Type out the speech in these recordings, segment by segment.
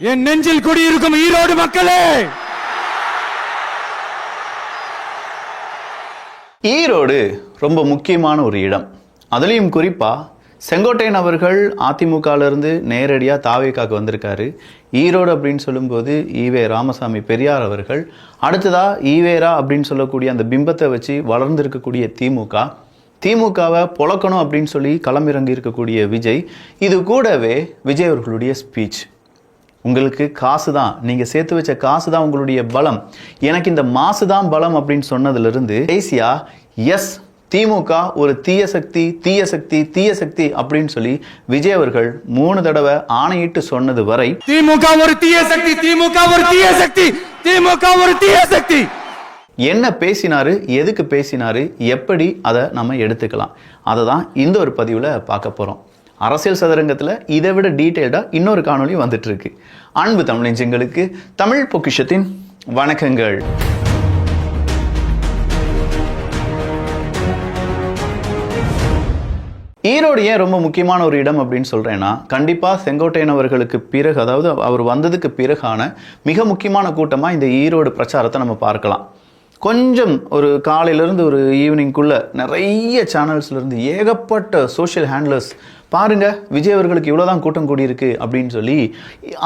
என் நெஞ்சில் குடியிருக்கும் ஈரோடு மக்களே! ஈரோடு ரொம்ப முக்கியமான ஒரு இடம். அதுலேயும் குறிப்பாக செங்கோட்டையன் அவர்கள் அதிமுகலேருந்து நேரடியாக தாவேக்காக்கு வந்திருக்காரு. ஈரோடு அப்படின்னு சொல்லும்போது ஈவே ராமசாமி பெரியார் அவர்கள். அடுத்ததாக ஈவேரா அப்படின்னு சொல்லக்கூடிய அந்த பிம்பத்தை வச்சு வளர்ந்திருக்கக்கூடிய திமுக. திமுகவை பொழக்கணும் அப்படின்னு சொல்லி களமிறங்கி இருக்கக்கூடிய விஜய். இது கூடவே விஜய் அவர்களுடைய ஸ்பீச் உங்களுக்கு காசு தான். நீங்கள் சேர்த்து வச்ச காசு தான் உங்களுடைய பலம். எனக்கு இந்த மாசு தான் பலம் அப்படின்னு சொன்னதுலேருந்து கடைசியா எஸ் திமுக ஒரு தீய சக்தி தீய சக்தி தீய சக்தி அப்படின்னு சொல்லி விஜய் அவர்கள் மூணு தடவை ஆணையிட்டு சொன்னது வரை திமுக ஒரு தீய சக்தி திமுக ஒரு தீய சக்தி திமுக ஒரு தீய சக்தி. என்ன பேசினாரு எதுக்கு பேசினாரு எப்படி அதை நம்ம எடுத்துக்கலாம். அதை தான் இந்த ஒரு பதிவில் பார்க்க போகிறோம் அரசியல் சதுரங்கத்தில் இதை விட டீட்டெயில்டாக இன்னொரு காணொலி வந்துட்டு இருக்கு அன்பு தமிழஞ்சங்களுக்கு தமிழ் பொக்கிஷத்தின் வணக்கங்கள். ஈரோடு ஏன் ரொம்ப முக்கியமான ஒரு இடம் அப்படின்னு சொல்கிறேன்னா கண்டிப்பாக செங்கோட்டையன் அவர்களுக்கு பிறகு அதாவது அவர் வந்ததுக்கு பிறகான மிக முக்கியமான கூட்டமாக இந்த ஈரோடு பிரச்சாரத்தை நம்ம பார்க்கலாம். கொஞ்சம் ஒரு காலையிலேருந்து ஒரு ஈவினிங்குள்ளே நிறைய சேனல்ஸ்லேருந்து ஏகப்பட்ட சோஷியல் ஹேண்ட்லர்ஸ் பாருங்க விஜய் அவர்களுக்கு இவ்வளோதான் கூட்டம் கூடியிருக்கு அப்படின்னு சொல்லி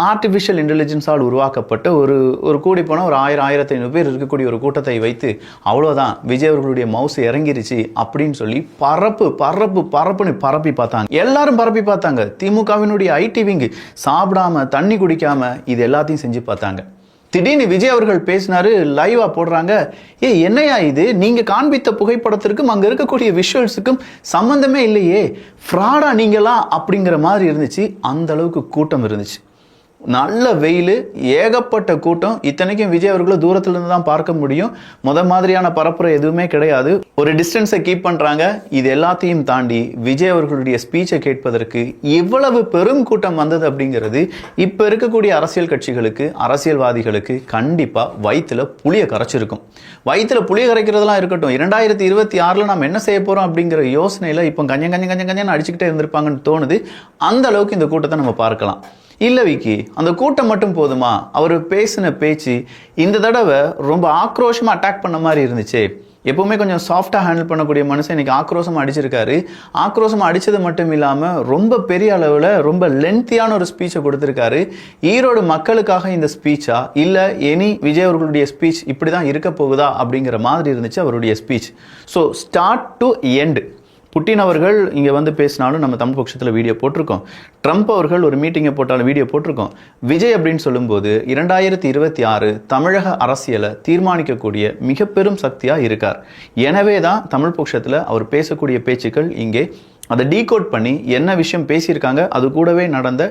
ஆர்டிஃபிஷியல் இன்டெலிஜென்ஸால் உருவாக்கப்பட்ட ஒரு ஒரு கூடி போனால் ஒரு ஆயிரம் ஆயிரத்தி ஐநூறு பேர் இருக்கக்கூடிய ஒரு கூட்டத்தை வைத்து அவ்வளோதான் விஜய் அவர்களுடைய மவுஸ் இறங்கிருச்சு அப்படின்னு சொல்லி பரப்பு பரப்பு பரப்புன்னு பரப்பி பார்த்தாங்க. எல்லாரும் பரப்பி பார்த்தாங்க. திமுகவினுடைய ஐடி விங்கு சாப்பிடாம தண்ணி குடிக்காம இது எல்லாத்தையும் செஞ்சு பார்த்தாங்க. திடீர்னு விஜய் அவர்கள் பேசினாரு லைவா போடுறாங்க. ஏ என்னையா இது? நீங்க காண்பித்த புகைப்படத்திற்கும் அங்க இருக்கக்கூடிய விஷுவல்ஸுக்கும் சம்பந்தமே இல்லையே. ஃப்ராடா நீங்களா? அப்படிங்கிற மாதிரி இருந்துச்சு. அந்த அளவுக்கு கூட்டம் இருந்துச்சு. நல்ல வெயில் ஏகப்பட்ட கூட்டம். இத்தனைக்கும் விஜய் அவர்களை தூரத்துல இருந்து தான் பார்க்க முடியும். முத மாதிரியான பரப்புரை எதுவுமே கிடையாது. ஒரு டிஸ்டன்ஸை கீப் பண்றாங்க. இது எல்லாத்தையும் தாண்டி விஜய் அவர்களுடைய ஸ்பீச்சை கேட்பதற்கு இவ்வளவு பெரும் கூட்டம் வந்தது அப்படிங்கிறது இப்ப இருக்கக்கூடிய அரசியல் கட்சிகளுக்கு அரசியல்வாதிகளுக்கு கண்டிப்பா வயிற்றுல புளிய கரைச்சிருக்கும். வயிற்றுல புளிய கரைக்கிறதெல்லாம் இருக்கட்டும். இரண்டாயிரத்தி இருபத்தி ஆறுல நாம் என்ன செய்ய போறோம் அப்படிங்கிற யோசனையில இப்போ கஞ்சம் கஞ்சம் கஞ்சம் கஞ்சம் அடிச்சுக்கிட்டே இருந்திருப்பாங்கன்னு தோணுது. அந்த அளவுக்கு இந்த கூட்டத்தை நம்ம பார்க்கலாம். இல்லை விக்கி அந்த கூட்டம் மட்டும் போதுமா? அவர் பேசின பேச்சு இந்த தடவை ரொம்ப ஆக்ரோஷமாக அட்டாக் பண்ண மாதிரி இருந்துச்சு. எப்பவுமே கொஞ்சம் சாஃப்டாக ஹேண்டில் பண்ணக்கூடிய மனுஷன் இன்னைக்கு ஆக்ரோஷமாக அடிச்சிருக்காரு. ஆக்ரோஷமாக அடித்தது மட்டும் இல்லாமல் ரொம்ப பெரிய அளவில் ரொம்ப லென்த்தியான ஒரு ஸ்பீச்சை கொடுத்துருக்காரு. ஈரோடு மக்களுக்காக இந்த ஸ்பீச்சா இல்லை எனி விஜய் அவர்களுடைய ஸ்பீச் இப்படி தான் இருக்க போகுதா அப்படிங்கிற மாதிரி இருந்துச்சு அவருடைய speech so start to end Putin அவர்கள் இங்கே வந்து பேசினாலும் நம்ம தமிழ் பட்சத்தில் வீடியோ போட்டிருக்கோம். ட்ரம்ப் அவர்கள் ஒரு மீட்டிங்கை போட்டாலும் வீடியோ போட்டிருக்கோம். விஜய் அப்படின்னு சொல்லும்போது இரண்டாயிரத்தி இருபத்தி ஆறு தமிழக அரசியலை தீர்மானிக்கக்கூடிய மிக பெரும் சக்தியாக இருக்கார். எனவே தான் தமிழ் பட்சத்தில் அவர் பேசக்கூடிய பேச்சுக்கள் இங்கே அதை டீகோட் பண்ணி என்ன விஷயம் பேசியிருக்காங்க அது கூடவே நடந்த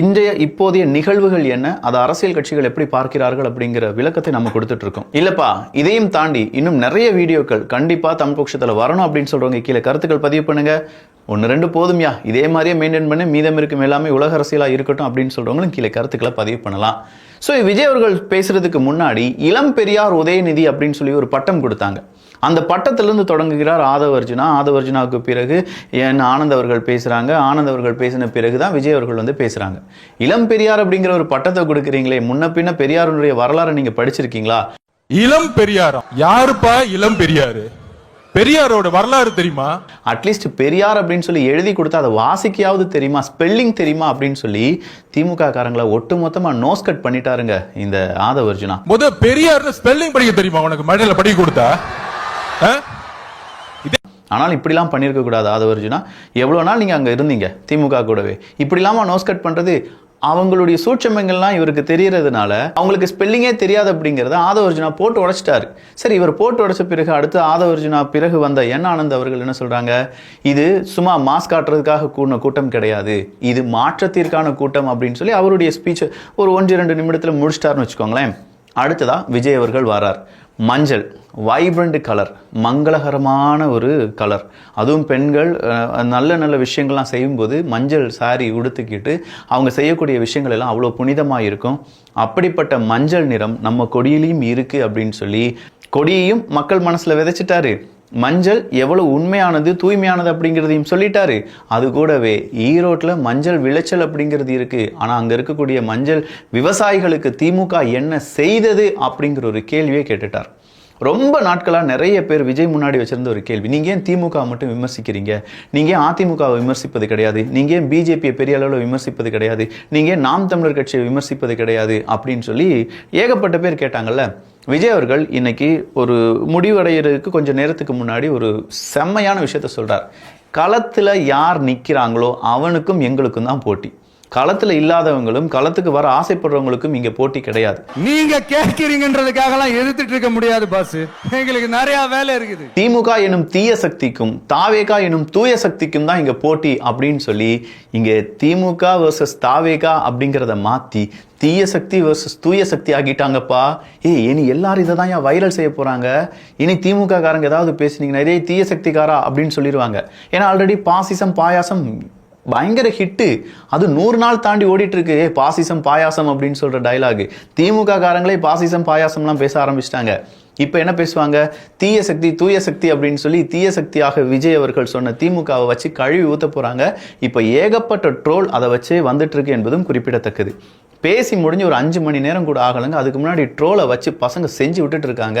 இன்றைய இப்போதைய நிகழ்வுகள் என்ன அதை அரசியல் கட்சிகள் எப்படி பார்க்கிறார்கள் அப்படிங்கிற விளக்கத்தை நம்ம கொடுத்துட்டு இருக்கோம் இல்லப்பா இதையும் தாண்டி இன்னும் நிறைய வீடியோக்கள் கண்டிப்பா தமிழ் பட்சத்தில் வரணும் அப்படின்னு சொல்றவங்க கீழே கருத்துக்கள் பதிவு பண்ணுங்க. ஒன்று ரெண்டு போதும்யா இதே மாதிரியே மெயின்டைன் பண்ணி. மீதம் இருக்கும் எல்லாமே உலக அரசியலாக இருக்கட்டும் அப்படின்னு சொல்கிறவங்களும் கீழே கருத்துக்களை பதிவு பண்ணலாம். ஸோ விஜய் அவர்கள் பேசுறதுக்கு முன்னாடி இளம் பெரியார் உதயநிதி அப்படின்னு சொல்லி ஒரு பட்டம் கொடுத்தாங்க. அந்த பட்டத்திலிருந்து தொடங்குகிறார் ஆதவர்ஜுனா. ஆதவர்ஜுனாவுக்கு பிறகு என் ஆனந்த் அவர்கள் பேசுகிறாங்க ஆனந்த் அவர்கள் பேசின பிறகு தான் விஜய் அவர்கள் வந்து பேசுகிறாங்க இளம் பெரியார் அப்படிங்கிற ஒரு பட்டத்தை கொடுக்குறீங்களே முன்ன பின்ன பெரியாருடைய வரலாறை நீங்கள் படிச்சிருக்கீங்களா? இளம் பெரியாரம் யாருப்பா இளம் பெரியாரு? பெரியாரோட வரலாறு தெரியுமா? அட்லீஸ்ட் பெரியார் அப்படின்னு சொல்லி எழுதி கொடுத்தா அதை வாசிக்கையாவது தெரியுமா? ஸ்பெல்லிங் தெரியுமா அப்படின்னு சொல்லி திமுக காரங்களை ஒட்டு மொத்தமாக நோஸ் கட் பண்ணிட்டாருங்க இந்த ஆதவர்ஜுனா. முத பெரியார்னு ஸ்பெல்லிங் படிக்க தெரியுமா உனக்கு? மேடையில படிக்க கொடுத்தா? ஆனால் இப்படிலாம் பண்ணியிருக்க கூடாது ஆதவர்ஜுனா? எவ்வளோ நாள் நீங்கள் அங்கே இருந்தீங்க திமுக கூடவே? இப்படிலாமா நோஸ் கட் பண்ணுறது அவங்களுடைய சூட்சமங்கள்லாம் இவருக்கு தெரியறதுனால அவங்களுக்கு ஸ்பெல்லிங்கே தெரியாது அப்படிங்கிறத ஆதவர்ஜுனா போட்டு உடைச்சிட்டாரு. சரி இவர் போட்டு உடைச்ச பிறகு அடுத்து ஆதவர்ஜுனா பிறகு வந்த என் ஆனந்த் அவர்கள் என்ன சொல்கிறாங்க இது சும்மா மாஸ் காட்டுறதுக்காக கூடின கூட்டம் கிடையாது. இது மாற்றத்திற்கான கூட்டம் அப்படின்னு சொல்லி அவருடைய ஸ்பீச் ஒரு ஒன்று ரெண்டு நிமிடத்தில் முடிச்சிட்டாருன்னு வச்சுக்கோங்களேன். அடுத்ததா விஜய் அவர்கள் வரார். மஞ்சள் வைப்ரண்ட் கலர் மங்களகரமான ஒரு கலர் அதுவும் பெண்கள் நல்ல நல்ல விஷயங்கள்லாம் செய்யும்போது மஞ்சள் சாரி உடுத்துக்கிட்டு அவங்க செய்யக்கூடிய விஷயங்கள் எல்லாம் அவ்வளோ புனிதமாக இருக்கும். அப்படிப்பட்ட மஞ்சள் நிறம் நம்ம கொடியிலையும் இருக்குது அப்படின்னு சொல்லி கொடியையும் மக்கள் மனசில் விதைச்சிட்டாரு. மஞ்சள் எவ்வளவு உண்மையானது தூய்மையானது அப்படிங்கிறதையும் சொல்லிட்டாரு. அது கூடவே ஈரோட்டில் மஞ்சள் விளைச்சல் அப்படிங்கிறது இருக்கு. ஆனால் அங்கே இருக்கக்கூடிய மஞ்சள் விவசாயிகளுக்கு திமுக என்ன செய்தது அப்படிங்கிற ஒரு கேள்வியை கேட்டுட்டார். ரொம்ப நாட்களாக நிறைய பேர் விஜய் முன்னாடி வச்சிருந்த ஒரு கேள்வி. நீங்கள் ஏன் திமுக மட்டும் விமர்சிக்கிறீங்க? நீங்கள் ஏன் அதிமுகவை விமர்சிப்பது கிடையாது? நீங்கள் ஏன் பிஜேபியை பெரிய அளவில் விமர்சிப்பது கிடையாது? நீங்கள் ஏன் நாம் தமிழர் கட்சியை விமர்சிப்பது கிடையாது? அப்படின்னு சொல்லி ஏகப்பட்ட பேர் கேட்டாங்கல்ல. விஜய் அவர்கள் இன்னைக்கு ஒரு முடிவடைகிறதுக்கு கொஞ்சம் நேரத்துக்கு முன்னாடி ஒரு செம்மையான விஷயத்த சொல்கிறார் களத்தில் யார் நிற்கிறாங்களோ அவனுக்கும் எங்களுக்கும் தான் போட்டி. களத்தில் இல்லாதவங்களும் களத்துக்கு வர ஆசைப்படுறவங்களுக்கும் இங்கே போட்டி கிடையாது. நீங்க கேட்கிறீங்கன்றதுக்காக எல்லாம் எதிர்த்துட்டு இருக்க முடியாது பாஸ் எங்களுக்கு நிறைய வேலை இருக்குது. திமுக எனும் தீய சக்திக்கும் தாவேகா எனும் தூய சக்திக்கும் தான் இங்க போட்டி அப்படின்னு சொல்லி இங்க திமுக வர்சஸ் தாவேகா அப்படிங்கிறத மாத்தி தீய சக்தி வர்சஸ் தூய சக்தி ஆகிட்டாங்கப்பா. ஏய் இனி எல்லாரும் இதை தான் ஏன் வைரல் செய்ய போறாங்க? இனி திமுக காரங்க ஏதாவது பேசுனீங்கன்னா இதே தீய சக்திக்காரா அப்படின்னு சொல்லிடுவாங்க ஏன்னா ஆல்ரெடி பாசிசம் பாயாசம் பயங்கர ஹிட்டு அது நூறு நாள் தாண்டி ஓடிட்டுருக்கு. ஏ பாசிசம் பாயாசம் அப்படின்னு சொல்கிற டைலாகு திமுக காரங்களே பாசிசம் பாயாசம்லாம் பேச ஆரம்பிச்சிட்டாங்க. இப்போ என்ன பேசுவாங்க? தீய சக்தி தூய சக்தி அப்படின்னு சொல்லி தீய சக்தியாக விஜய் அவர்கள் சொன்ன திமுகவை வச்சு கழுவி ஊத்த போகிறாங்க இப்போ ஏகப்பட்ட ட்ரோல் அதை வச்சு வந்துட்டுருக்கு என்பதும் குறிப்பிடத்தக்கது. பேசி முடிஞ்சு ஒரு அஞ்சு மணி நேரம் கூட ஆகலைங்க. அதுக்கு முன்னாடி ட்ரோலை வச்சு பசங்க செஞ்சு விட்டுட்டு இருக்காங்க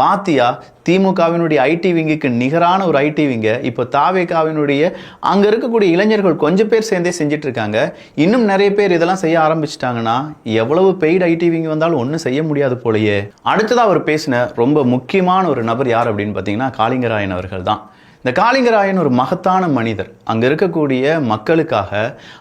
பாத்தியா திமுகவினுடைய ஐடி விங்குக்கு நிகரான ஒரு ஐடி விங்க. இப்போ தாவேகாவினுடைய அங்க இருக்கக்கூடிய இளைஞர்கள் கொஞ்சம் பேர் சேர்ந்தே செஞ்சுட்டு இருக்காங்க இன்னும் நிறைய பேர் இதெல்லாம் செய்ய ஆரம்பிச்சிட்டாங்கன்னா எவ்வளவு பெய்டு ஐடி விங் வந்தாலும் ஒன்றும் செய்ய முடியாது போலயே. அடுத்ததா அவர் பேசின ரொம்ப முக்கியமான ஒரு நபர் யார் அப்படின்னு பார்த்தீங்கன்னா காளிங்கராயன் அவர்கள் தான். இந்த காளிங்கராயன் ஒரு மகத்தான மனிதர். அங்கே இருக்கக்கூடிய மக்களுக்காக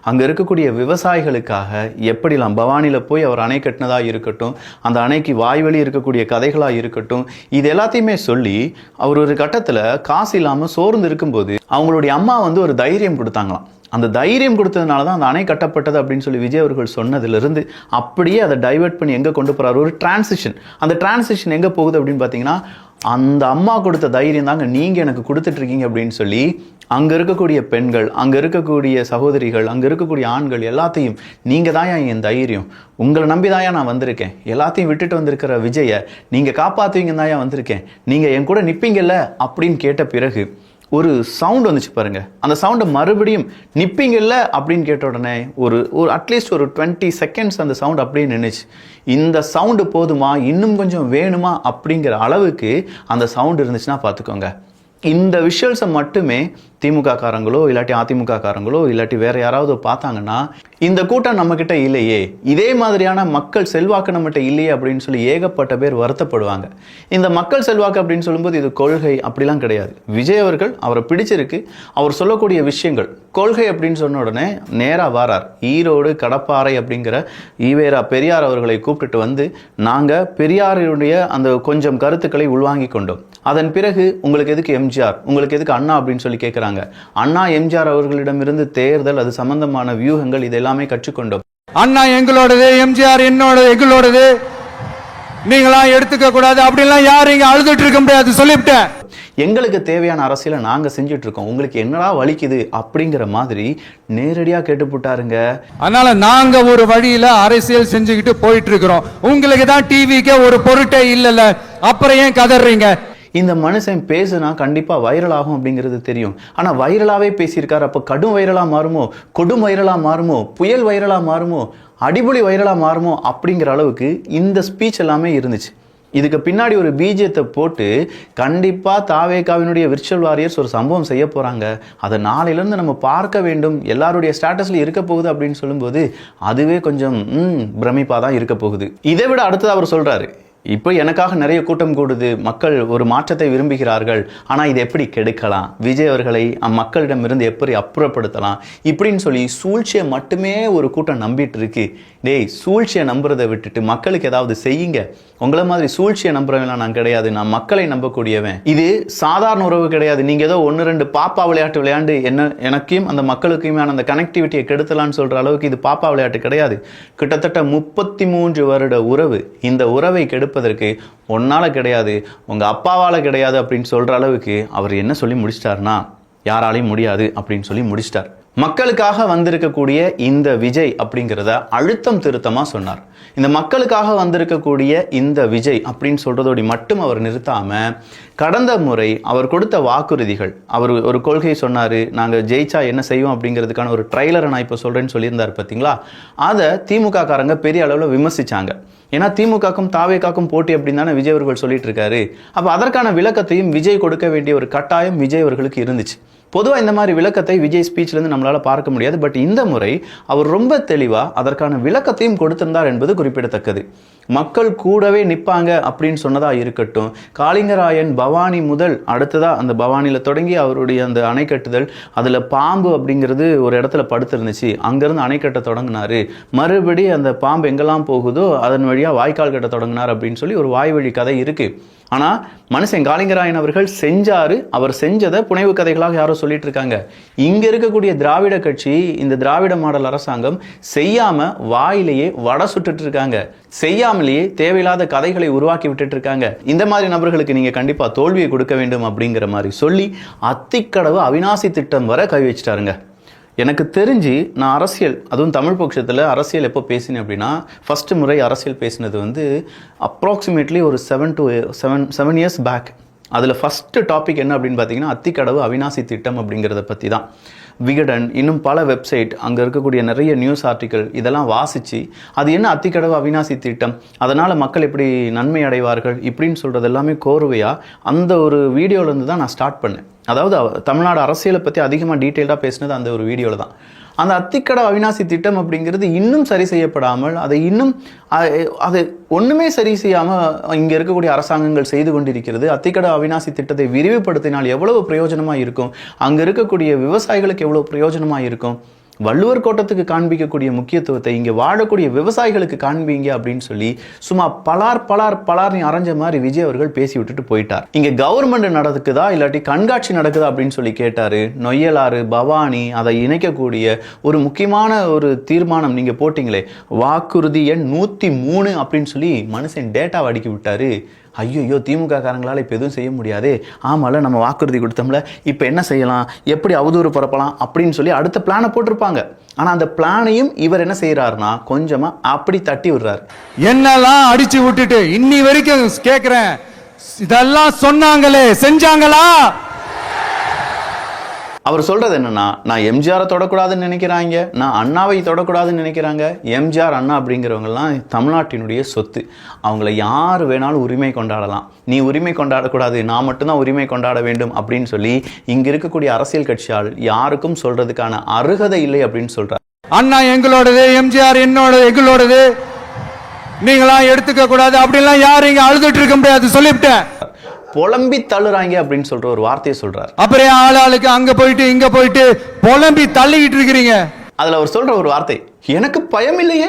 அங்கே இருக்கக்கூடிய விவசாயிகளுக்காக எப்படிலாம் பவானியில் போய் அவர் அணை கட்டினதாக இருக்கட்டும் அந்த அணைக்கு வாய்வழி இருக்கக்கூடிய கதைகளாக இருக்கட்டும் இது எல்லாத்தையுமே சொல்லி அவர் ஒரு கட்டத்தில் காசு இல்லாமல் சோர்ந்து இருக்கும்போது அவங்களுடைய அம்மா வந்து ஒரு தைரியம் கொடுத்தாங்களாம். அந்த தைரியம் கொடுத்ததுனால தான் அந்த அணை கட்டப்பட்டது அப்படின்னு சொல்லி விஜய் அவர்கள் சொன்னதிலிருந்து அப்படியே அதை டைவர்ட் பண்ணி எங்கே கொண்டு போகிறார் ஒரு டிரான்சிஷன் அந்த டிரான்சிஷன் எங்கே போகுது அப்படின்னு பார்த்தீங்கன்னா அந்த அம்மா கொடுத்த தைரியம் தாங்க நீங்கள் எனக்கு கொடுத்துட்ருக்கீங்க அப்படின்னு சொல்லி அங்கே இருக்கக்கூடிய பெண்கள் அங்கே இருக்கக்கூடிய சகோதரிகள் அங்கே இருக்கக்கூடிய ஆண்கள் எல்லாத்தையும் நீங்கள் தாயா என் தைரியம்? உங்களை நம்பி தாயா நான் வந்திருக்கேன்? எல்லாத்தையும் விட்டுட்டு வந்திருக்கிற விஜயை நீங்கள் காப்பாற்றுவீங்க தாயா வந்திருக்கேன்? நீங்கள் என் கூட நிற்பீங்கல்ல அப்படின்னு கேட்ட பிறகு ஒரு சவுண்ட் வந்துச்சு பாருங்கள் அந்த சவுண்டை மறுபடியும் நிற்பீங்கல்ல அப்படின்னு கேட்ட உடனே ஒரு ஒரு அட்லீஸ்ட் ஒரு டுவெண்ட்டி செகண்ட்ஸ் அந்த சவுண்ட் அப்படியே நின்றுச்சு இந்த சவுண்டு போதுமா? இன்னும் கொஞ்சம் வேணுமா? அப்படிங்கிற அளவுக்கு அந்த சவுண்டு இருந்துச்சுன்னா பார்த்துக்கோங்க. இந்த விஷுவல்ஸை மட்டுமே திமுக காரங்களோ இல்லாட்டி அதிமுக காரங்களோ இல்லாட்டி வேற யாராவது பார்த்தாங்கன்னா இந்த கூட்டம் நம்மக்கிட்ட இல்லையே. இதே மாதிரியான மக்கள் செல்வாக்கு நம்மகிட்ட இல்லையே அப்படின்னு சொல்லி ஏகப்பட்ட பேர் வருத்தப்படுவாங்க. இந்த மக்கள் செல்வாக்கு அப்படின்னு சொல்லும்போது இது கொள்கை அப்படிலாம் கிடையாது. விஜய் அவர்கள் அவரை பிடிச்சிருக்கு. அவர் சொல்லக்கூடிய விஷயங்கள் கொள்கை அப்படின்னு சொன்ன உடனே நேராக வாரார். ஈரோடு கடப்பாறை அப்படிங்கிற ஈவேரா பெரியார் அவர்களை கூப்பிட்டுட்டு வந்து நாங்கள் பெரியாருடைய அந்த கொஞ்சம் கருத்துக்களை உள்வாங்கி கொண்டோம். அதன் பிறகு உங்களுக்கு எதுக்கு எம்ஜிஆர்? உங்களுக்கு எதுக்கு அண்ணா அப்படின்னு சொல்லி கேட்குறாங்க அண்ணா எம்ஜிஆர் அவர்களிடமிருந்து தேர்தல் அது சம்பந்தமான வியூகங்கள் இதெல்லாமே கற்றுக்கொண்டோம். அண்ணா எங்களோடது எம்ஜிஆர் என்னோட எங்களோடது. நீங்களாம் எடுத்துக்க கூடாது. அப்படிலாம் யாரும் இங்க அழுதுட்டு இருக்க முடியாது. சொல்லிவிட்டேன். எங்களுக்கு தேவையான அரசியலை நாங்கள் செஞ்சுட்டு இருக்கோம். உங்களுக்கு என்னடா வலிக்குது அப்படிங்கிற மாதிரி நேரடியாக கேட்டுப்புட்டாருங்க. அதனால நாங்க ஒரு வழியில அரசியல் செஞ்சுக்கிட்டு போயிட்டு இருக்கிறோம். உங்களுக்கு தான் டிவிக்கே ஒரு பொருட்டே இல்லைல்ல. அப்புறம் ஏன் கதறீங்க இந்த மனுஷன் பேசுனா கண்டிப்பாக வைரல் ஆகும் அப்படிங்கிறது தெரியும். ஆனால் வைரலாகவே பேசியிருக்காரு அப்போ கடும் வைரலாக மாறுமோ? கொடும் வைரலாக மாறுமோ? புயல் வைரலாக மாறுமோ? அடிபொலி வைரலாக மாறுமோ? அப்படிங்கிற அளவுக்கு இந்த ஸ்பீச் எல்லாமே இருந்துச்சு. இதுக்கு பின்னாடி ஒரு பீஜத்தை போட்டு கண்டிப்பாக தாவேகாவினுடைய விர்ச்சுவல் வாரியர்ஸ் ஒரு சம்பவம் செய்ய போகிறாங்க அதை நாளையிலேருந்து நம்ம பார்க்க வேண்டும். எல்லாருடைய ஸ்டேட்டஸில் இருக்க போகுது அப்படின்னு சொல்லும்போது அதுவே கொஞ்சம் பிரமிப்பாக தான் இருக்க போகுது. இதை விட அடுத்தது அவர் சொல்கிறாரு இப்போ எனக்காக நிறைய கூட்டம் கூடுது. மக்கள் ஒரு மாற்றத்தை விரும்புகிறார்கள். ஆனால் இதை எப்படி கெடுக்கலாம்? விஜய் அவர்களை அம்மக்களிடமிருந்து எப்படி அப்புறப்படுத்தலாம்? இப்படின்னு சொல்லி சூழ்ச்சியை மட்டுமே ஒரு கூட்டம் நம்பிட்டு இருக்கு. டேய் சூழ்ச்சியை நம்புறதை விட்டுட்டு மக்களுக்கு ஏதாவது செய்யுங்க. உங்களை மாதிரி சூழ்ச்சியை நம்புறவங்களாம் நான் கிடையாது. நான் மக்களை நம்பக்கூடியவன். இது சாதாரண உறவு கிடையாது. நீங்கள் ஏதோ ஒன்று ரெண்டு பாப்பா விளையாட்டு விளையாண்டு என்ன எனக்கும் அந்த மக்களுக்குமான அந்த கனெக்டிவிட்டியை கெடுத்தலாம்னு சொல்கிற அளவுக்கு இது பாப்பா விளையாட்டு கிடையாது. கிட்டத்தட்ட முப்பத்தி மூன்று வருட உறவு. இந்த உறவை கெடுப்பதற்கு ஒன்னால கிடையாது உங்க அப்பாவால கிடையாது அப்படின்னு சொல்ற அளவுக்கு அவர் என்ன சொல்லி முடிச்சிட்டாருன்னா யாராலையும் முடியாது அப்படின்னு சொல்லி முடிச்சிட்டார். மக்களுக்காக வந்திருக்கக்கூடிய இந்த விஜய் அப்படிங்கிறத அழுத்தம் திருத்தமா சொன்னார். இந்த மக்களுக்காக வந்திருக்கக்கூடிய இந்த விஜய் அப்படின்னு சொல்றதோடு மட்டும் அவர் நிறுத்தாம கடந்த முறை அவர் கொடுத்த வாக்குறுதிகள் அவர் ஒரு கொள்கை சொன்னாரு நாங்க ஜெயிச்சா என்ன செய்வோம் அப்படிங்கிறதுக்கான ஒரு ட்ரைலரை நான் இப்போ சொல்றேன்னு சொல்லியிருந்தார் பார்த்தீங்களா அதை திமுக காரங்க பெரிய அளவில் விமர்சிச்சாங்க. ஏன்னா திமுகக்கும் தாவேக்காக்கும் போட்டி அப்படின்னு தானே விஜய் அவர்கள் சொல்லிட்டு இருக்காரு. அப்போ அதற்கான விளக்கத்தையும் விஜய் கொடுக்க வேண்டிய ஒரு கட்டாயம் விஜய் அவர்களுக்கு இருந்துச்சு. பொதுவாக இந்த மாதிரி விளக்கத்தை விஜய் ஸ்பீச்லேருந்து நம்மளால் பார்க்க முடியாது. பட் இந்த முறை அவர் ரொம்ப தெளிவாக அதற்கான விளக்கத்தையும் கொடுத்திருந்தார் என்பது குறிப்பிடத்தக்கது. மக்கள் கூடவே நிற்பாங்க அப்படின்னு சொன்னதாக இருக்கட்டும் காளிங்கராயன் பவானி முதல் அடுத்ததாக அந்த பவானியில் தொடங்கி அவருடைய அந்த அணைக்கட்டுதல் அதில் பாம்பு அப்படிங்கிறது ஒரு இடத்துல படுத்திருந்துச்சு. அங்கேருந்து அணை கட்ட மறுபடி அந்த பாம்பு எங்கெல்லாம் போகுதோ அதன் வழியாக வாய்க்கால் கட்ட தொடங்கினார் அப்படின்னு சொல்லி ஒரு வாய் வழி கதை இருக்குது ஆனால் மனுஷன் காளிங்கராயன் அவர்கள் செஞ்சாரு அவர் செஞ்சதை புனைவு கதைகளாக யாரோ சொல்லிட்டு இருக்காங்க இங்க இருக்கக்கூடிய திராவிட கட்சி இந்த திராவிட மாடல் அரசாங்கம் செய்யாம வாயிலேயே வட சுட்டுட்டு இருக்காங்க செய்யாமலேயே தேவையில்லாத கதைகளை உருவாக்கி விட்டுட்டு இருக்காங்க இந்த மாதிரி நபர்களுக்கு நீங்க கண்டிப்பா தோல்வியை கொடுக்க வேண்டும் அப்படிங்கிற மாதிரி சொல்லி அத்திக்கடவு அவிநாசி திட்டம் வர கை வச்சிட்டாருங்க. எனக்கு தெரிஞ்சு நான் அரசியல் அதுவும் தமிழ் பட்சத்தில் அரசியல் எப்போ பேசினேன் அப்படின்னா ஃபர்ஸ்ட் முறை அரசியல் பேசினது வந்து அப்ராக்சிமேட்லி ஒரு seven to seven seven years back அதில் ஃபஸ்ட்டு டாபிக் என்ன அப்படின்னு பார்த்தீங்கன்னா அத்திக்கடவு அவினாசி திட்டம் அப்படிங்கிறத பற்றி தான் விகடன் இன்னும் பல வெப்சைட் அங்கே இருக்கக்கூடிய நிறைய நியூஸ் ஆர்டிக்கல் இதெல்லாம் வாசித்து அது என்ன அத்திக்கடவு அவினாசி திட்டம்? அதனால் மக்கள் எப்படி நன்மை அடைவார்கள்? இப்படின்னு சொல்கிறது எல்லாமே கோர்வையாக அந்த ஒரு வீடியோலேருந்து தான் நான் ஸ்டார்ட் பண்ணேன். அதாவது தமிழ்நாடு அரசியலை பற்றி அதிகமாக டீட்டெயில்டாக பேசினது அந்த ஒரு வீடியோவில் தான். அந்த அத்திக்கட அவிநாசி திட்டம் அப்படிங்கிறது இன்னும் சரி செய்யப்படாமல் அதை இன்னும் அது ஒன்றுமே சரி செய்யாமல் இங்கே இருக்கக்கூடிய அரசாங்கங்கள் செய்து கொண்டிருக்கிறது. அத்திக்கட அவிநாசி திட்டத்தை விரிவுபடுத்தினால் எவ்வளவு பிரயோஜனமாக இருக்கும்? அங்கே இருக்கக்கூடிய விவசாயிகளுக்கு எவ்வளோ பிரயோஜனமாக இருக்கும்? வள்ளுவர் கோட்டத்துக்கு காண்பிக்கக்கூடிய முக்கியத்துவத்தை இங்கே வாழக்கூடிய விவசாயிகளுக்கு காண்பீங்க அப்படின்னு சொல்லி சும்மா பலார் பலார் பலார்னு அரைஞ்ச மாதிரி விஜய் அவர்கள் பேசி விட்டுட்டு போயிட்டார். இங்கே கவர்மெண்ட் நடக்குதா இல்லாட்டி கண்காட்சி நடக்குதா அப்படின்னு சொல்லி கேட்டாரு. நொய்யலாறு பவானி அதை இணைக்கக்கூடிய ஒரு முக்கியமான ஒரு தீர்மானம் நீங்கள் போட்டிங்களே. வாக்குறுதி எண் நூற்றி மூணு அப்படின்னு சொல்லி மனுஷன் டேட்டாவை அடுக்கி விட்டாரு. ஐயோ திமுக காரங்களால இப்போ எதுவும் செய்ய முடியாது. ஆமால நம்ம வாக்குறுதி கொடுத்தோம்ல. இப்போ என்ன செய்யலாம்? எப்படி அவதூறு பரப்பலாம்? அப்படின்னு சொல்லி அடுத்த பிளானை போட்டிருப்பாங்க. ஆனால் அந்த பிளானையும் இவர் என்ன செய்யறாருன்னா கொஞ்சமா அப்படி தட்டி விடுறாரு. என்னெல்லாம் அடிச்சு விட்டுட்டு இன்னி வரைக்கும் கேட்குறேன் இதெல்லாம் சொன்னாங்களே செஞ்சாங்களா? அவர் சொல்கிறது என்னென்னா நான் எம்ஜிஆரை தொடக்கூடாதுன்னு நினைக்கிறாங்க நான் அண்ணாவை தொடக்கூடாதுன்னு நினைக்கிறாங்க. எம்ஜிஆர் அண்ணா அப்படிங்கிறவங்கலாம் தமிழ்நாட்டினுடைய சொத்து. அவங்கள யார் வேணாலும் உரிமை கொண்டாடலாம். நீ உரிமை கொண்டாடக்கூடாது நான் மட்டும்தான் உரிமை கொண்டாட வேண்டும் அப்படின்னு சொல்லி இங்கே இருக்கக்கூடிய அரசியல் கட்சியால் யாருக்கும் சொல்கிறதுக்கான அருகதை இல்லை அப்படின்னு சொல்கிறார் அண்ணா எங்களோடது எம்ஜிஆர் என்னோட எங்களோடது. நீங்களாம் எடுத்துக்க கூடாது அப்படிலாம் யாரும் இங்கே அழுதுட்டு இருக்க முடியாது சொல்லிவிட்டேன். புலம்பி தள்ளுறாங்க அப்படின்னு சொல்ற ஒரு வார்த்தையை சொல்றார். அப்புறம் ஆள் ஆளுக்கு அங்க போயிட்டு இங்க போயிட்டு புலம்பி தள்ளிக்கிட்டு இருக்கிறீங்க. அதுல அவர் சொல்ற ஒரு வார்த்தை எனக்கு பயம் இல்லையே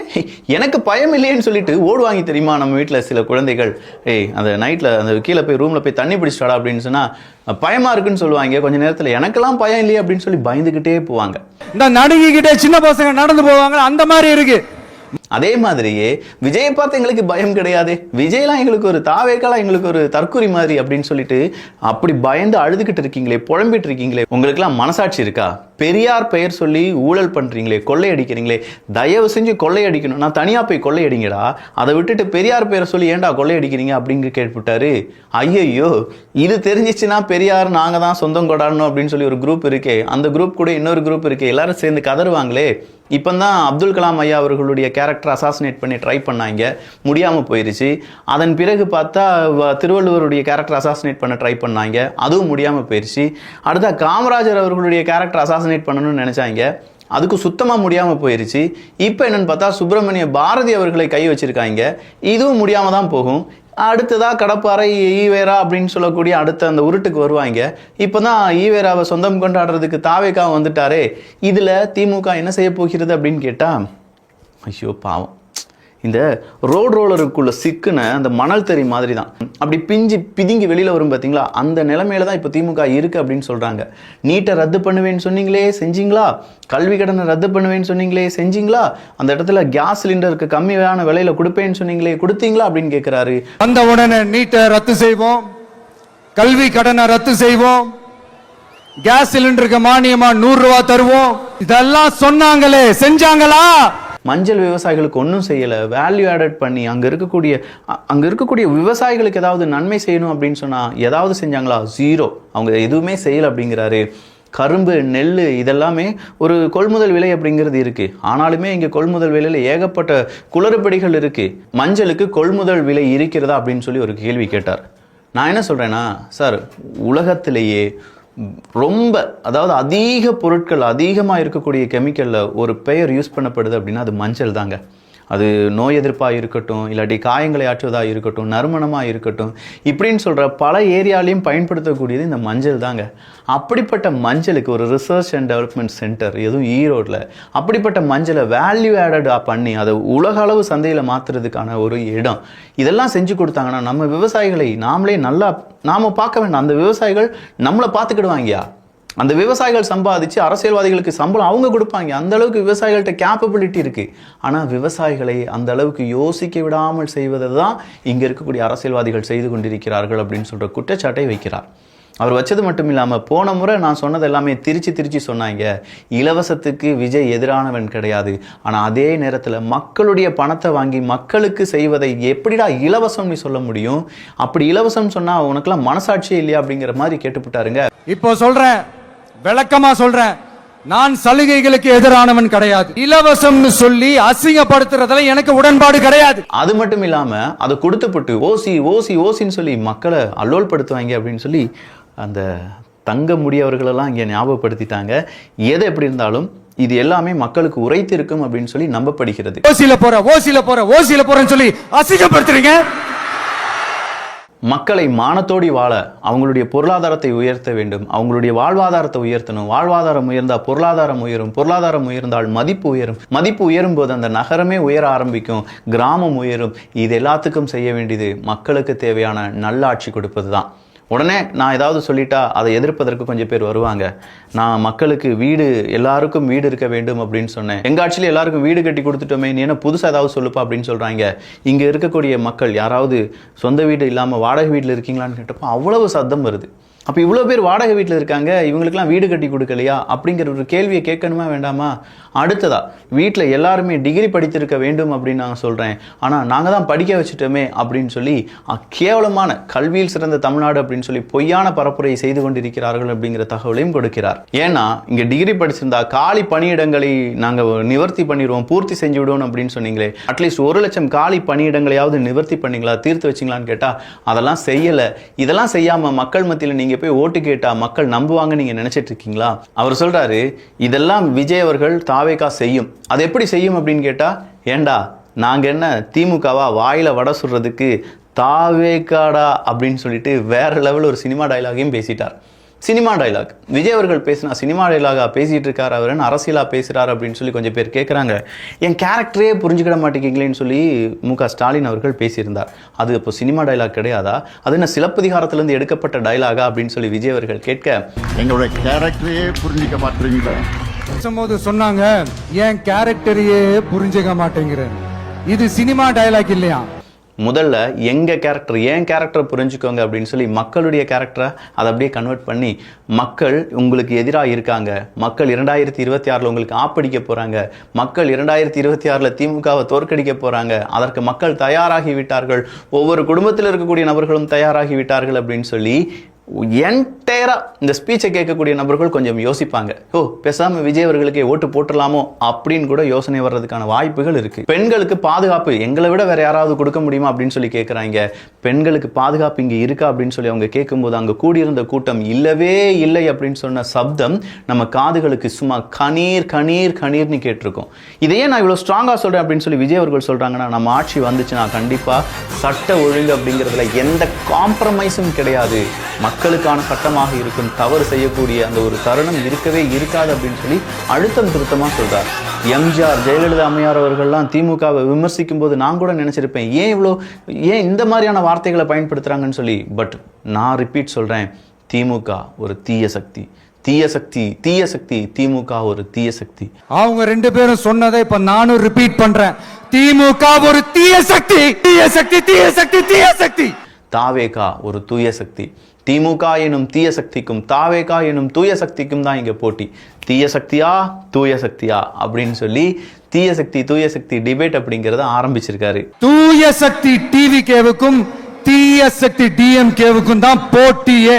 எனக்கு பயம் இல்லையேன்னு சொல்லிட்டு ஓடுவாங்க தெரியுமா? நம்ம வீட்டில் சில குழந்தைகள் ஏய் அந்த நைட்டில் அந்த கீழே போய் ரூமில் போய் தண்ணி பிடிச்சிட்டாடா? அப்படின்னு சொன்னா பயமா இருக்குன்னு சொல்லுவாங்க கொஞ்ச நேரத்தில் எனக்கெல்லாம் பயம் இல்லையே அப்படின்னு சொல்லி பயந்துக்கிட்டே போவாங்க. இந்த நடுங்கிக்கிட்டே சின்ன பசங்க நடந்து போவாங்க அந்த மாதிரி இருக்கு. அதே மாதிரியே விஜயை பார்த்து எங்களுக்கு பயம் கிடையாது. விஜய்லாம் எங்களுக்கு ஒரு தாவேக்கெல்லாம் எங்களுக்கு ஒரு தற்கொலை மாதிரி அப்படின்னு சொல்லிட்டு அப்படி பயந்து அழுதுகிட்டு இருக்கீங்களே புழம்பிட்டு இருக்கீங்களே உங்களுக்குலாம் மனசாட்சி இருக்கா? பெரியார் பெயர் சொல்லி ஊழல் பண்றீங்களே கொள்ளையடிக்கிறீங்களே தயவு செஞ்சு கொள்ளையடிக்கணும். நான் தனியா போய் கொள்ளையடிங்கடா. அதை விட்டுட்டு பெரியார் பெயரை சொல்லி ஏன்டா கொள்ளையடிக்கிறீங்க அப்படின்னு கேட்டுவிட்டாரு. ஐயையோ இது தெரிஞ்சிச்சுன்னா பெரியார் நாங்க தான் சொந்தம் கொண்டாடணும் அப்படின்னு சொல்லி ஒரு குரூப் இருக்கே. அந்த குரூப் கூட இன்னொரு குரூப் இருக்கே. எல்லாரும் சேர்ந்து கதறுவாங்களே. இப்போ தான் அப்துல் கலாம் ஐயா அவர்களுடைய கேரக்டர் அசாசினேட் பண்ணி ட்ரை பண்ணாங்க. முடியாமல் போயிருச்சு. அதன் பிறகு பார்த்தா திருவள்ளுவருடைய கேரக்டர் அசாசினேட் பண்ண ட்ரை பண்ணாங்க. அதுவும் முடியாமல் போயிருச்சு. அடுத்தா காமராஜர் அவர்களுடைய கேரக்டர் அசாசினேட் பண்ணணும்னு நினச்சாங்க. அதுக்கு சுத்தமாக முடியாமல் போயிருச்சு. இப்போ என்னென்னு பார்த்தா சுப்பிரமணிய பாரதி அவர்களை கை வச்சுருக்காங்க. இதுவும் முடியாமல் தான் போகும். அடுத்ததாக கடப்பாறை ஈவேரா அப்படின்னு சொல்லக்கூடிய அடுத்த அந்த உருட்டுக்கு வருவாங்க. இப்போ தான் ஈவேராவை சொந்தம் கொண்டாடுறதுக்கு தாவேக்கா வந்துட்டாரே. இதில் திமுக என்ன செய்ய போகிறது அப்படின்னு கேட்டால் ஐயோ பாவம். இந்த ரோட் ரோலருக்குள்ள சிக்குன அந்த மணல் தறி மாதிரி தான் அப்படி பிஞ்சு பிதுங்கி வெளியில் வரும் பார்த்தீங்களா அந்த நிலைமையில தான் இப்போ திமுக இருக்கு அப்படின்னு சொல்கிறாங்க நீட்டை ரத்து பண்ணுவேன்னு சொன்னீங்களே செஞ்சீங்களா? கல்வி கடனை ரத்து பண்ணுவேன்னு சொன்னீங்களே செஞ்சீங்களா? அந்த இடத்துல கேஸ் சிலிண்டருக்கு கம்மியான விலையில கொடுப்பேன்னு சொன்னீங்களே கொடுத்தீங்களா அப்படின்னு கேட்குறாரு வந்த உடனே நீட்டை ரத்து செய்வோம். கல்வி கடனை ரத்து செய்வோம். கேஸ் சிலிண்டருக்கு மானியமாக நூறுரூவா தருவோம். இதெல்லாம் சொன்னாங்களே செஞ்சாங்களா? மஞ்சள் விவசாயிகளுக்கு ஒன்றும் செய்யலை. வேல்யூ ஆடட் பண்ணி அங்கே இருக்கக்கூடிய அங்கே இருக்கக்கூடிய விவசாயிகளுக்கு ஏதாவது நன்மை செய்யணும் அப்படின்னு சொன்னால் ஏதாவது செஞ்சாங்களா? ஜீரோ அவங்க எதுவுமே செய்யலை அப்படிங்கிறாரு. கரும்பு நெல் இதெல்லாமே ஒரு கொள்முதல் விலை அப்படிங்கிறது இருக்குது ஆனாலுமே இங்கே கொள்முதல் விலையில் ஏகப்பட்ட குளறுபடிகள் இருக்குது மஞ்சளுக்கு கொள்முதல் விலை இருக்கிறதா அப்படின்னு சொல்லி ஒரு கேள்வி கேட்டார். நான் என்ன சொல்கிறேன்னா சார் உலகத்திலேயே ரொம்ப அதாவது அதிக பொருட்கள் அதிகமாக இருக்கக்கூடிய கெமிக்கலில் ஒரு பெயர் யூஸ் பண்ணப்படுது அப்படின்னா அது மஞ்சள் தாங்க அது நோய் எதிர்ப்பாக இருக்கட்டும் இல்லாட்டி காயங்களை ஆற்றுவதாக இருக்கட்டும் நறுமணமாக இருக்கட்டும் இப்படின்னு சொல்கிற பல ஏரியாலையும் பயன்படுத்தக்கூடியது இந்த மஞ்சள் தாங்க. அப்படிப்பட்ட மஞ்சளுக்கு ஒரு ரிசர்ச் அண்ட் டெவலப்மெண்ட் சென்டர் எதுவும் ஈரோட்டில் அப்படிப்பட்ட மஞ்சளை வேல்யூ ஆடடாக பண்ணி அதை உலக அளவு சந்தையில் மாற்றுறதுக்கான ஒரு இடம். இதெல்லாம் செஞ்சு கொடுத்தாங்கன்னா நம்ம விவசாயிகளை நாமளே நல்லா நாம் பார்க்க வேண்டாம். அந்த விவசாயிகள் நம்மளை பார்த்துக்கிடுவாங்கயா அந்த விவசாயிகள் சம்பாதிச்சு அரசியல்வாதிகளுக்கு சம்பளம் அவங்க கொடுப்பாங்க. அந்த அளவுக்கு விவசாயிகள்கிட்ட கேப்பபிலிட்டி இருக்கு. ஆனா விவசாயிகளை அந்த அளவுக்கு யோசிக்க விடாமல் செய்வதை தான் இங்க இருக்கக்கூடிய அரசியல்வாதிகள் செய்து கொண்டிருக்கிறார்கள் அப்படின்னு சொல்ற குற்றச்சாட்டை வைக்கிறார். அவர் வச்சது மட்டும் இல்லாமல் போன முறை நான் சொன்னது எல்லாமே திருச்சி திருச்சி சொன்னாங்க. இலவசத்துக்கு விஜய் எதிரானவன் கிடையாது. ஆனால் அதே நேரத்தில் மக்களுடைய பணத்தை வாங்கி மக்களுக்கு செய்வதை எப்படிடா இலவசம் நீ சொல்ல முடியும்? அப்படி இலவசம் சொன்னால் உனக்கெல்லாம் மனசாட்சியே இல்லையா அப்படிங்கிற மாதிரி கேட்டுப்பட்டாருங்க. இப்போ சொல்கிறேன் விளக்கமா சொல்றேன். நான் சலுகைகளுக்கு எதிரானவன் கிடையாது. இலவசம்னு சொல்லி அசிங்கப்படுத்துறதுல எனக்கு உடன்பாடு கிடையாது. அது மட்டும் இல்லாமல் அதை கொடுத்துப்பட்டு ஓசி ஓசி ஓசின்னு சொல்லி மக்களை அல்லோல் படுத்துவாங்க அப்படின்னு சொல்லி அந்த தங்க முடியவர்களெல்லாம் இங்கே ஞாபகப்படுத்திட்டாங்க. எது எப்படி இருந்தாலும் இது எல்லாமே மக்களுக்கு உரைத்து இருக்கும் அப்படின்னு சொல்லி நம்பப்படுகிறது. ஓசில போற ஓசில போற ஓசில போறேன்னு சொல்லி அசிங்கப்படுத்துறீங்க? மக்களை மானத்தோடி வாழ அவங்களுடைய பொருளாதாரத்தை உயர்த்த வேண்டும். அவங்களுடைய வாழ்வாதாரத்தை உயர்த்தணும். வாழ்வாதாரம் உயர்ந்தால் பொருளாதாரம் உயரும். பொருளாதாரம் உயர்ந்தால் மதிப்பு உயரும். மதிப்பு உயரும் போது அந்த நகரமே உயர ஆரம்பிக்கும். கிராமம் உயரும். இது எல்லாத்துக்கும் செய்ய வேண்டியது மக்களுக்கு தேவையான நல்லாட்சி கொடுப்பது தான் உடனே நான் ஏதாவது சொல்லிட்டா அதை எதிர்ப்பதற்கு கொஞ்சம் பேர் வருவாங்க. நான் மக்களுக்கு வீடு எல்லாருக்கும் வீடு இருக்க வேண்டும் அப்படின்னு சொன்னேன். எங்கள் ஆட்சியில் எல்லாருக்கும் வீடு கட்டி கொடுத்துட்டோமே நீ என்ன புதுசாக ஏதாவது சொல்லுப்பா அப்படின்னு சொல்கிறாங்க இங்கே இருக்கக்கூடிய மக்கள் யாராவது சொந்த வீடு இல்லாமல் வாடகை வீட்டில் இருக்கீங்களான்னு கேட்டப்போ அவ்வளவு சத்தம் வருது. அப்போ இவ்வளோ பேர் வாடகை வீட்டில் இருக்காங்க இவங்களுக்கெல்லாம் வீடு கட்டி கொடுக்கலையா? அப்படிங்கிற ஒரு கேள்வியை கேட்கணுமா வேண்டாமா? அடுத்ததா வீட்டில் எல்லாருமே டிகிரி படித்திருக்க வேண்டும் அப்படின்னு நான் சொல்கிறேன் ஆனால் நாங்கள் தான் படிக்க வச்சுட்டோமே அப்படின்னு சொல்லி கேவலமான கல்வியில் சிறந்த தமிழ்நாடு அப்படின்னு சொல்லி பொய்யான பரப்புரையை செய்து கொண்டிருக்கிறார்கள் அப்படிங்கிற தகவலையும் கொடுக்கிறார். ஏன்னா இங்கே டிகிரி படிச்சிருந்தா காலி பணியிடங்களை நாங்கள் நிவர்த்தி பண்ணிடுவோம் பூர்த்தி செஞ்சு விடுவோம் அப்படின்னு சொன்னீங்களே. அட்லீஸ்ட் ஒரு லட்சம் காலி பணியிடங்களையாவது நிவர்த்தி பண்ணீங்களா தீர்த்து வச்சிங்களான்னு கேட்டால் அதெல்லாம் செய்யலை. இதெல்லாம் செய்யாமல் மக்கள் மத்தியில் நீங்கள் போய் ஓட்டு கேட்டால் மக்கள் நம்புவாங்கன்னு நீங்கள் நினச்சிட்டு இருக்கீங்களா? அவர் சொல்கிறாரு இதெல்லாம் விஜய் அவர்கள் தாவேகா செய்யும். அது எப்படி செய்யும்? அப்படின்னு கேட்டால் ஏண்டா நாங்கள் என்ன திமுகவா வாயில் வடை சுடுறதுக்கு தாவேக்காடா? அப்படின்னு சொல்லிட்டு வேற லெவல் ஒரு சினிமா டைலாகையும் பேசிட்டார். சினிமா டயலாக் விஜய் அவர்கள் பேசினா சினிமா டயலாகா பேசிட்டு இருக்காரு அவர். அரசியலா பேசுறாரு அப்படின்னு சொல்லி கொஞ்சம் பேர் கேட்குறாங்க என் கேரக்டரே புரிஞ்சுக்கிட மாட்டேங்கிங்களேன்னு சொல்லி மு க ஸ்டாலின் அவர்கள் பேசியிருந்தார். அது இப்போ சினிமா டயலாக் கிடையாதா? அது என்ன சிலப்பதிகாரத்திலிருந்து எடுக்கப்பட்ட டயலாகா அப்படின்னு சொல்லி விஜய் அவர்கள் கேட்க எங்களுடைய கேரக்டரையே புரிஞ்சிக்க மாட்டீங்களே பேசும்போது சொன்னாங்க என் கேரக்டரையே புரிஞ்சுக்க மாட்டேங்கிறேன். இது சினிமா டயலாக் இல்லையா? முதல்ல எங்கள் கேரக்டர் ஏன் கேரக்டர் புரிஞ்சுக்கோங்க அப்படின்னு சொல்லி மக்களுடைய கேரக்டரை அதை அப்படியே கன்வெர்ட் பண்ணி மக்கள் உங்களுக்கு எதிராக இருக்காங்க. மக்கள் இரண்டாயிரத்தி இருபத்தி ஆறில் உங்களுக்கு ஆப்படிக்க போகிறாங்க மக்கள் இரண்டாயிரத்தி இருபத்தி ஆறில் திமுகவை தோற்கடிக்க போகிறாங்க அதற்கு மக்கள் தயாராகி விட்டார்கள். ஒவ்வொரு குடும்பத்தில் இருக்கக்கூடிய நபர்களும் தயாராகி விட்டார்கள் அப்படின்னு சொல்லி என்டையராக இந்த ஸ்பீச்சை கேட்கக்கூடிய நபர்கள் கொஞ்சம் யோசிப்பாங்க. ஓ பேசாமல் விஜய் அவர்களுக்கே ஓட்டு போட்டுடலாமோ அப்படின்னு கூட யோசனை வர்றதுக்கான வாய்ப்புகள் இருக்குது பெண்களுக்கு பாதுகாப்பு எங்களை விட வேறு யாராவது கொடுக்க முடியுமா அப்படின்னு சொல்லி கேட்குறாங்க பெண்களுக்கு பாதுகாப்பு இங்கே இருக்கா அப்படின்னு சொல்லி அவங்க கேட்கும்போது அங்கே கூடியிருந்த கூட்டம் இல்லவே இல்லை அப்படின்னு சொன்ன சப்தம் நம்ம காதுகளுக்கு சும்மா கணீர் கணீர் கணீர்னு கேட்டிருக்கோம். இதையே நான் இவ்வளோ ஸ்ட்ராங்காக சொல்கிறேன் அப்படின்னு சொல்லி விஜய் அவர்கள் சொல்கிறாங்கன்னா நம்ம ஆட்சி வந்துச்சுன்னா கண்டிப்பாக சட்ட ஒழுங்கு அப்படிங்கிறதுல எந்த காம்ப்ரமைஸும் கிடையாது. மக்களுக்கான சட்டமாக இருக்கும் தவறு செய்யக்கூடிய அந்த ஒரு தருணம் இருக்கவே இருக்காது அப்படின்னு சொல்லி அழுத்தம் திருத்தமாக சொல்றார். எம்ஜிஆர் ஜெயலலிதா அம்மையார் அவர்கள்லாம் திமுகவை விமர்சிக்கும் போது நான் கூட நினைச்சிருப்பேன் ஏன் இவ்வளோ ஏன் இந்த மாதிரியான வார்த்தைகளை பயன்படுத்துறாங்கன்னு சொல்லி. பட் நான் ரிப்பீட் சொல்றேன் திமுக ஒரு தீய சக்தி தீய சக்தி தீய சக்தி திமுக ஒரு தீய சக்தி. அவங்க ரெண்டு பேரும் சொன்னதை இப்ப நானும் ரிப்பீட் பண்றேன். திமுக ஒரு தீய சக்தி தீய சக்தி தீய சக்தி தீய சக்தி. தாவேகா ஒரு தூய சக்தி. திமுக எனும் தீய சக்திக்கும் தாவேகா எனும் தூய சக்திக்கும் தான் இங்கே போட்டி. தீய சக்தியா தூய சக்தியா? அப்படின்னு சொல்லி தீய சக்தி தூய சக்தி டிபேட் அப்படிங்கிறத ஆரம்பிச்சிருக்காரு. தூய சக்தி டிவி கேவுக்கும் தீய சக்தி டிஎம்கேவுக்கும் தான் போட்டியே.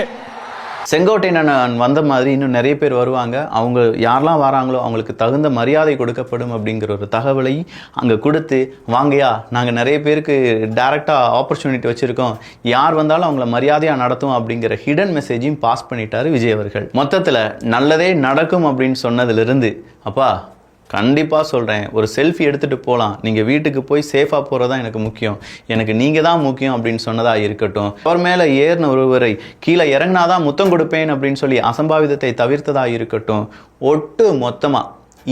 செங்கோட்டையன் வந்த மாதிரி இன்னும் நிறைய பேர் வருவாங்க. அவங்க யாரெல்லாம் வராங்களோ அவங்களுக்கு தகுந்த மரியாதை கொடுக்கப்படும் அப்படிங்கிற ஒரு தகவலை அங்கே கொடுத்து வாங்கயா நாங்கள் நிறைய பேருக்கு டைரெக்டாக ஆப்பர்ச்சுனிட்டி வச்சுருக்கோம். யார் வந்தாலும் அவங்கள மரியாதையாக நடத்தும் அப்படிங்கிற ஹிடன் மெசேஜையும் பாஸ் பண்ணிட்டாரு விஜய் அவர்கள். மொத்தத்தில் நல்லதே நடக்கும் அப்படின்னு சொன்னதிலிருந்து அப்பா கண்டிப்பாக சொல்கிறேன் ஒரு செல்ஃபி எடுத்துகிட்டு போகலாம் நீங்கள் வீட்டுக்கு போய் சேஃபாக போகிறது தான் எனக்கு முக்கியம். எனக்கு நீங்கள் தான் முக்கியம் அப்படின்னு சொன்னதாக இருக்கட்டும். அவர் மேலே ஏறின ஒருவரை கீழே இறங்கினாதான் முத்தம் கொடுப்பேன் அப்படின்னு சொல்லி அசம்பாவிதத்தை தவிர்த்ததாக இருக்கட்டும். ஒட்டு மொத்தமாக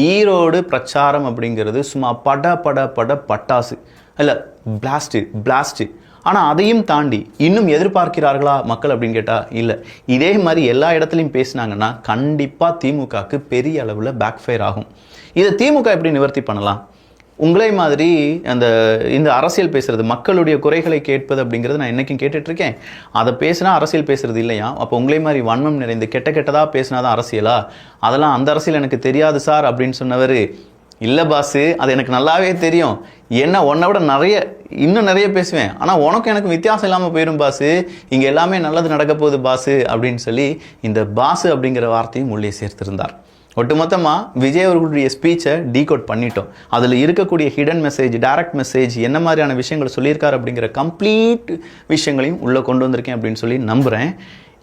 ஈரோடு பிரச்சாரம் அப்படிங்கிறது சும்மா பட பட பட பட்டாசு. இல்லை பிளாஸ்டிக் பிளாஸ்டிக் ஆனால் அதையும் தாண்டி இன்னும் எதிர்பார்க்கிறார்களா மக்கள் அப்படின்னு கேட்டால் இல்லை. இதே மாதிரி எல்லா இடத்துலையும் பேசினாங்கன்னா கண்டிப்பாக திமுகவுக்கு பெரிய அளவில் பேக்ஃபயர் ஆகும். இதை திமுக எப்படி நிவர்த்தி பண்ணலாம்? உங்களே மாதிரி அந்த இந்த அரசியல் பேசுறது மக்களுடைய குறைகளை கேட்பது அப்படிங்கிறது நான் என்றைக்கும் கேட்டுட்ருக்கேன். அதை பேசினா அரசியல் பேசுறது இல்லையா? அப்போ உங்களே மாதிரி வன்மம் நிறைந்து கெட்ட கெட்டதாக பேசினாதான் அரசியலா? அதெல்லாம் அந்த அரசியல் எனக்கு தெரியாது சார் அப்படின்னு சொன்னவர் இல்லை பாஸு அது எனக்கு நல்லாவே தெரியும். என்ன உன்னை விட நிறைய இன்னும் நிறைய பேசுவேன். ஆனால் உனக்கும் எனக்கு வித்தியாசம் இல்லாமல் போயிடும் பாஸு இங்கே எல்லாமே நல்லது நடக்க போகுது பாஸு அப்படின்னு சொல்லி இந்த பாஸு அப்படிங்கிற வார்த்தையும் உள்ளே சேர்த்திருந்தார். ஒட்டுமொத்தமாக விஜய் அவர்களுடைய ஸ்பீச்சை டீகோட் பண்ணிட்டோம். அதில் இருக்கக்கூடிய ஹிடன் மெசேஜ் டைரக்ட் மெசேஜ் என்ன மாதிரியான விஷயங்கள் சொல்லியிருக்காரு அப்படிங்கிற கம்ப்ளீட் விஷயங்களையும் உள்ளே கொண்டு வந்திருக்கேன் அப்படின்னு சொல்லி நம்புகிறேன்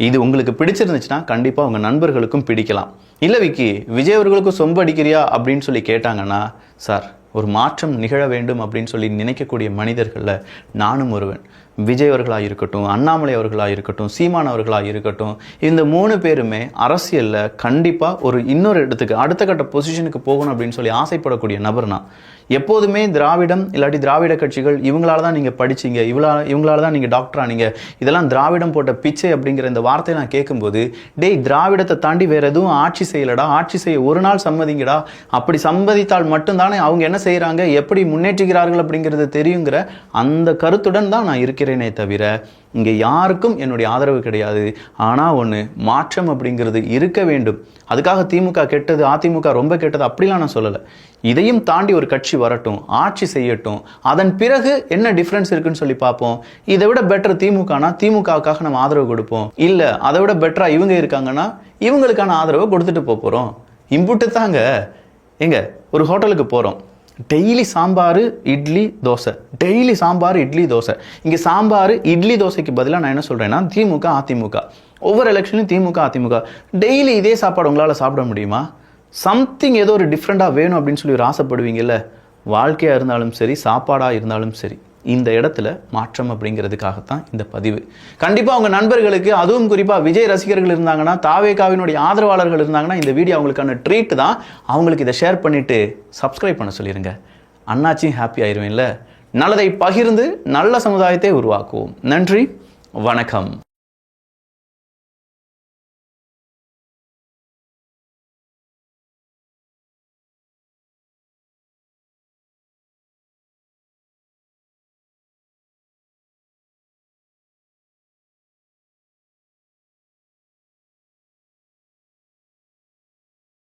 இது உங்களுக்கு பிடிச்சிருந்துச்சுன்னா கண்டிப்பாக உங்கள் நண்பர்களுக்கும் பிடிக்கலாம். இல்லை விக்கி விஜய் அவர்களுக்கும் சொம்பு அடிக்கிறியா அப்படின்னு சொல்லி கேட்டாங்கன்னா சார் ஒரு மாற்றம் நிகழ வேண்டும் அப்படின்னு சொல்லி நினைக்கக்கூடிய மனிதர்களில் நானும் ஒருவன். விஜய் அவர்களாக இருக்கட்டும் அண்ணாமலை அவர்களாக இருக்கட்டும் சீமான் அவர்களாக இருக்கட்டும் இந்த மூணு பேருமே அரசியலில் கண்டிப்பாக ஒரு இன்னொரு இடத்துக்கு அடுத்த கட்ட பொசிஷனுக்கு போகணும் அப்படின்னு சொல்லி ஆசைப்படக்கூடிய நபர் நான் எப்போதுமே திராவிடம் இல்லாட்டி திராவிட கட்சிகள் இவங்களால தான் நீங்கள் படிச்சீங்க இவளா இவங்களால தான் நீங்கள் டாக்டர் ஆனீங்க இதெல்லாம் திராவிடம் போட்ட பிச்சை அப்படிங்கிற இந்த வார்த்தையை நான் கேட்கும்போது டேய் திராவிடத்தை தாண்டி வேற எதுவும் ஆட்சி செய்யலடா ஆட்சி செய்ய ஒரு நாள் சம்மதிங்கடா அப்படி சம்மதித்தால் மட்டும்தானே அவங்க என்ன செய்கிறாங்க எப்படி முன்னேற்றுகிறார்கள் அப்படிங்கிறது தெரியுங்கிற அந்த கருத்துடன் தான் நான் இருக்கிறேனே தவிர இங்கே யாருக்கும் என்னுடைய ஆதரவு கிடையாது. ஆனால் ஒன்று மாற்றம் அப்படிங்கிறது இருக்க வேண்டும். அதுக்காக திமுக கெட்டது அதிமுக ரொம்ப கெட்டது அப்படிலாம் நான் சொல்லலை. இதையும் தாண்டி ஒரு கட்சி வரட்டும் ஆட்சி செய்யட்டும். அதன் பிறகு என்ன டிஃப்ரென்ஸ் இருக்குன்னு சொல்லி பார்ப்போம். இதை விட பெட்டர் திமுகனா திமுகவுக்காக நம்ம ஆதரவு கொடுப்போம். இல்லை அதை விட பெட்டராக இவங்க இருக்காங்கன்னா இவங்களுக்கான ஆதரவை கொடுத்துட்டு போக போகிறோம் இம்புட்டு தாங்க எங்க ஒரு ஹோட்டலுக்கு போகிறோம் டெய்லி சாம்பார் இட்லி தோசை. டெய்லி சாம்பார் இட்லி தோசை. இங்கே சாம்பார் இட்லி தோசைக்கு பதிலாக நான் என்ன சொல்கிறேன்னா திமுக அதிமுக. ஒவ்வொரு எலெக்ஷனும் திமுக அதிமுக. டெய்லி இதே சாப்பாடு உங்களால் சாப்பிட முடியுமா? சம்திங் ஏதோ ஒரு டிஃப்ரெண்ட்டாக வேணும் அப்படின்னு சொல்லி ஒரு ஆசைப்படுவீங்கல்ல? வாழ்க்கையாக இருந்தாலும் சரி சாப்பாடாக இருந்தாலும் சரி. இந்த இடத்துல மாற்றம் அப்படிங்கிறதுக்காகத்தான் இந்த பதிவு. கண்டிப்பாக உங்கள் நண்பர்களுக்கு அதுவும் குறிப்பாக விஜய் ரசிகர்கள் இருந்தாங்கன்னா தாவேகாவினுடைய ஆதரவாளர்கள் இருந்தாங்கன்னா இந்த வீடியோ அவங்களுக்கான ட்ரீட் தான். அவங்களுக்கு இதை ஷேர் பண்ணிவிட்டு சப்ஸ்கிரைப் பண்ண சொல்லிடுங்க அண்ணாச்சியும் ஹாப்பி ஆயிருவேன்ல. நல்லதை பகிர்ந்து நல்ல சமுதாயத்தை உருவாக்குவோம். நன்றி வணக்கம்.